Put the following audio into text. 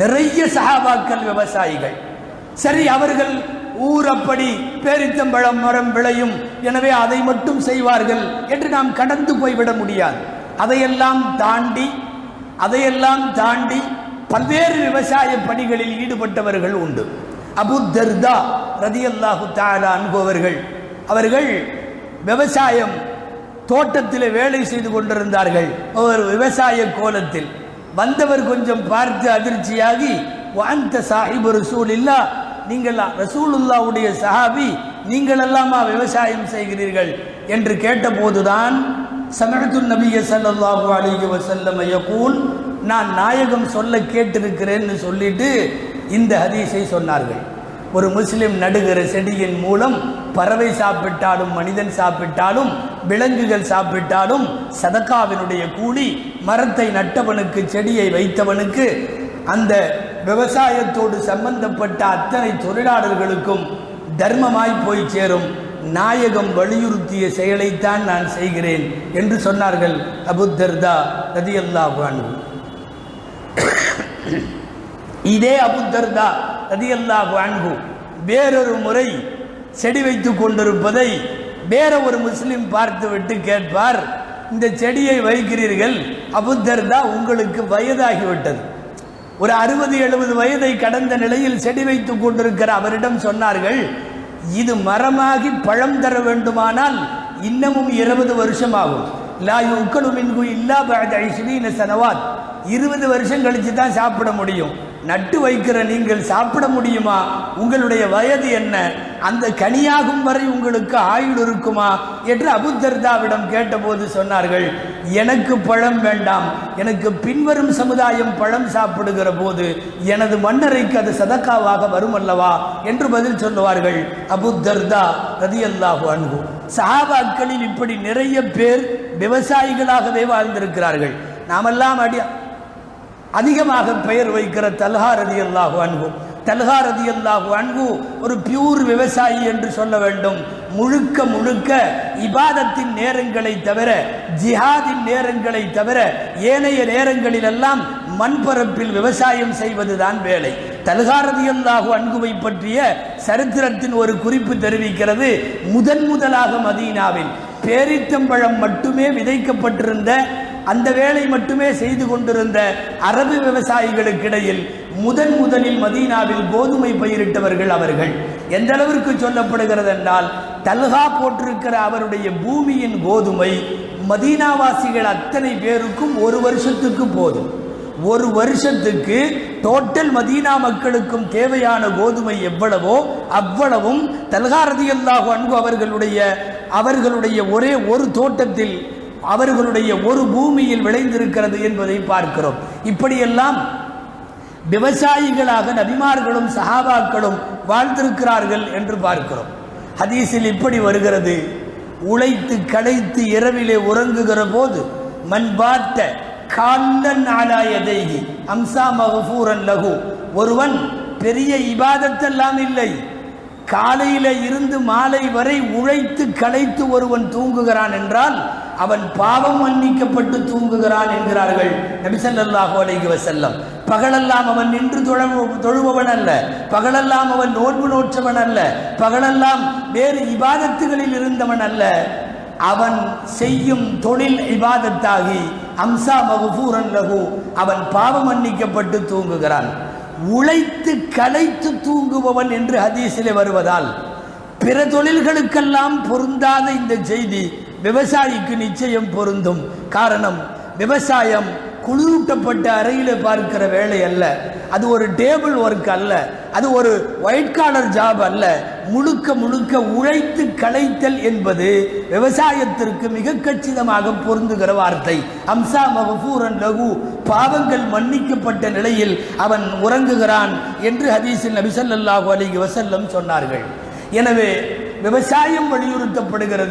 நிறைய சஹாபாக்கள் விவசாயிகள். சரி அவர்கள் ஊரப்படி பேரித்தம்பழம் மரம் விளையும். எனவே அதை மட்டும் செய்வார்கள் என்று நாம் கடந்து போய்விட முடியாது. அதையெல்லாம் தாண்டி அதையெல்லாம் தாண்டி பல்வேறு விவசாய பணிகளில் ஈடுபட்டவர்கள் உண்டு. அபு தர்தா ரதியல்லாஹு தாரா அன்பவர்கள் அவர்கள் விவசாயம் தோட்டத்தில் வேலை செய்து கொண்டிருந்தார்கள். ஒரு விவசாய கோலத்தில் வந்தவர் கொஞ்சம் பார்த்து அதிர்ச்சியாகி வாந்த சாஹிப் ரசூல் இல்லா நீங்கள் ரசூலுல்லாவுடைய சஹாபி நீங்கள் எல்லாமா விவசாயம் செய்கிறீர்கள்? என்று கேட்டபோதுதான் சமத்து நபிய சல்லாஹு அலிஹி வசல்லம் யகூல் நான் நாயகம் சொல்ல கேட்டிருக்கிறேன்னு சொல்லிட்டு இந்த ஹதீஸை சொன்னார்கள். ஒரு முஸ்லிம் நடுகிற செடியின் மூலம் பறவை சாப்பிட்டாலும் மனிதன் சாப்பிட்டாலும் விலங்குகள் சாப்பிட்டாலும் சதக்காவினுடைய கூலி மரத்தை நட்டவனுக்கு செடியை வைத்தவனுக்கு அந்த விவசாயத்தோடு சம்பந்தப்பட்ட அத்தனை தொழிலாளர்களுக்கும் தர்மமாய் போய் சேரும். நாயகம் வலியுறுத்திய செயலைத்தான் நான் செய்கிறேன் என்று சொன்னார்கள் அபுத்தர்தா ரதியல்லா அன்ஹு. இதே அபுத்தர்தா ரதியல்லா அன்ஹு வேறொரு முறை செடி வைத்துக் கொண்டிருப்பதை வேற ஒரு முஸ்லிம் பார்த்துவிட்டு கேட்பார் இந்த செடியை வைக்கிறீர்கள் அபுத்தர்தா உங்களுக்கு வயதாகிவிட்டது. ஒரு அறுபது எழுபது வயதை கடந்த நிலையில் செடி வைத்துக் கொண்டிருக்கிற அவரிடம் சொன்னார்கள் இது மரமாகி பழம் தர வேண்டுமானால் இன்னமும் இருபது வருஷம் ஆகும். லா யுக்கலு இல்லா பஅத ஐஸ்ரீன சனவாத். இருபது வருஷம் கழிச்சு தான் சாப்பிட முடியும். நட்டு வைக்கிற நீங்கள் சாப்பிட முடியுமா? உங்களுடைய வயது என்ன? அந்த கனியாகும் வரை உங்களுக்கு ஆயுள் இருக்குமா? என்று அபுத்தர்தாவிடம் கேட்டபோது சொன்னார்கள் எனக்கு பழம் வேண்டாம். எனக்கு பின்வரும் சமுதாயம் பழம் சாப்பிடுகிற போது எனது மன்னரைக்கு அது சதக்காவாக வரும் அல்லவா? என்று பதில் சொல்லுவார்கள் அபுத்தர்தா ரதியல்லாஹு அன்பு சஹாபாக்களில் இப்படி நிறைய பேர் விவசாயிகளாகவே வாழ்ந்திருக்கிறார்கள். நாமெல்லாம் அடி அதிகமாக பெயர் வைக்கிற தல்ஹா ரதி அல்லாஹு அன்பு தல்ஹா ரதி அல்லாஹு அன்பு ஒரு பியூர் விவசாயி என்று சொல்ல வேண்டும். முழுக்க முழுக்க இபாதத்தின் நேரங்களை தவிர ஜிஹாதின் நேரங்களை தவிர ஏனைய நேரங்களிலெல்லாம் மண்பரப்பில் விவசாயம் செய்வதுதான் வேலை. தல்காரதியல்லாஹு அன்புவை பற்றிய சரித்திரத்தின் ஒரு குறிப்பு தெரிவிக்கிறது. முதன் முதலாக மதீனாவில் பேரித்தம்பழம் மட்டுமே விதைக்கப்பட்டிருந்த அந்த வேலை மட்டுமே செய்து கொண்டிருந்த அரபு விவசாயிகளுக்கிடையில் முதன் முதலில் மதீனாவில் கோதுமை பயிரிட்டவர்கள் அவர்கள். எந்த அளவிற்கு சொல்லப்படுகிறது என்றால் தல்கா போட்டிருக்கிற அவருடைய பூமியின் கோதுமை மதீனாவாசிகள் அத்தனை பேருக்கும் ஒரு வருஷத்துக்கு போதும். ஒரு வருஷத்துக்கு டோட்டல் மதீனா மக்களுக்கும் தேவையான கோதுமை எவ்வளவோ அவ்வளவும் தல்காரதியல்லாக அன்பு அவர்களுடைய அவர்களுடைய ஒரே ஒரு தோட்டத்தில் அவர்களுடைய ஒரு பூமியில் விளைந்திருக்கிறது என்பதை பார்க்கிறோம். இப்படியெல்லாம் விவசாயிகளாக நபிமார்களும் சஹாபாக்களும் வாழ்ந்திருக்கிறார்கள் என்று பார்க்கிறோம். ஹதீஸில் இப்படி வருகிறது. உழைத்து களைத்து இரவிலே உறங்குகிற போது மண் பார்த்த காந்தன் ஆலாயதைகி அம்சா மகபூரன் லகு ஒருவன் பெரிய இபாதத்தெல்லாம் இல்லை. காலையில இருந்து மாலை வரை உழைத்து களைத்து ஒருவன் தூங்குகிறான் என்றால் அவன் பாவம் மன்னிக்கப்பட்டு தூங்குகிறான் என்கிறார்கள். நபிசல்லாஹு அலைகி வசல்லம் பகலெல்லாம் அவன் நின்று தொழ தொழுபவன் அல்ல. பகலெல்லாம் அவன் நோன்பு நோற்றவன் அல்ல. பகலெல்லாம் வேறு இபாதத்துகளில் இருந்தவன் அல்ல. அவன் செய்யும் தொழில் இபாதத்தாகி அம்சா மகுபூரன் லகு அவன் பாவம் மன்னிக்கப்பட்டு தூங்குகிறான். உழைத்து களைத்து தூங்குபவன் என்று ஹதீஸிலே வருவதால் பிற தொழில்களுக்கெல்லாம் பொருந்தாத இந்த செய்தி விவசாயிக்கு நிச்சயம் பொருந்தும். காரணம் விவசாயம் குளிரூட்டப்பட்ட அறையில் பார்க்கிற வேலை அல்ல. அது ஒரு டேபிள் ஒர்க் அல்ல. அது ஒரு ஒயிட் காலர் ஜாப் அல்ல. முழுக்க முழுக்க உழைத்து களைத்தல் என்பது விவசாயத்திற்கு மிக கச்சிதமாக பொருந்துகிற வார்த்தை. அம்சா மகபூரன் லகு பாவங்கள் மன்னிக்கப்பட்ட நிலையில் அவன் உறங்குகிறான் என்று ஹதீஸில் நபிசல்லாஹு அலைஹி வசல்லம் சொன்னார்கள். எனவே விவசாயம் வலியுறுத்தப்படுகிறது.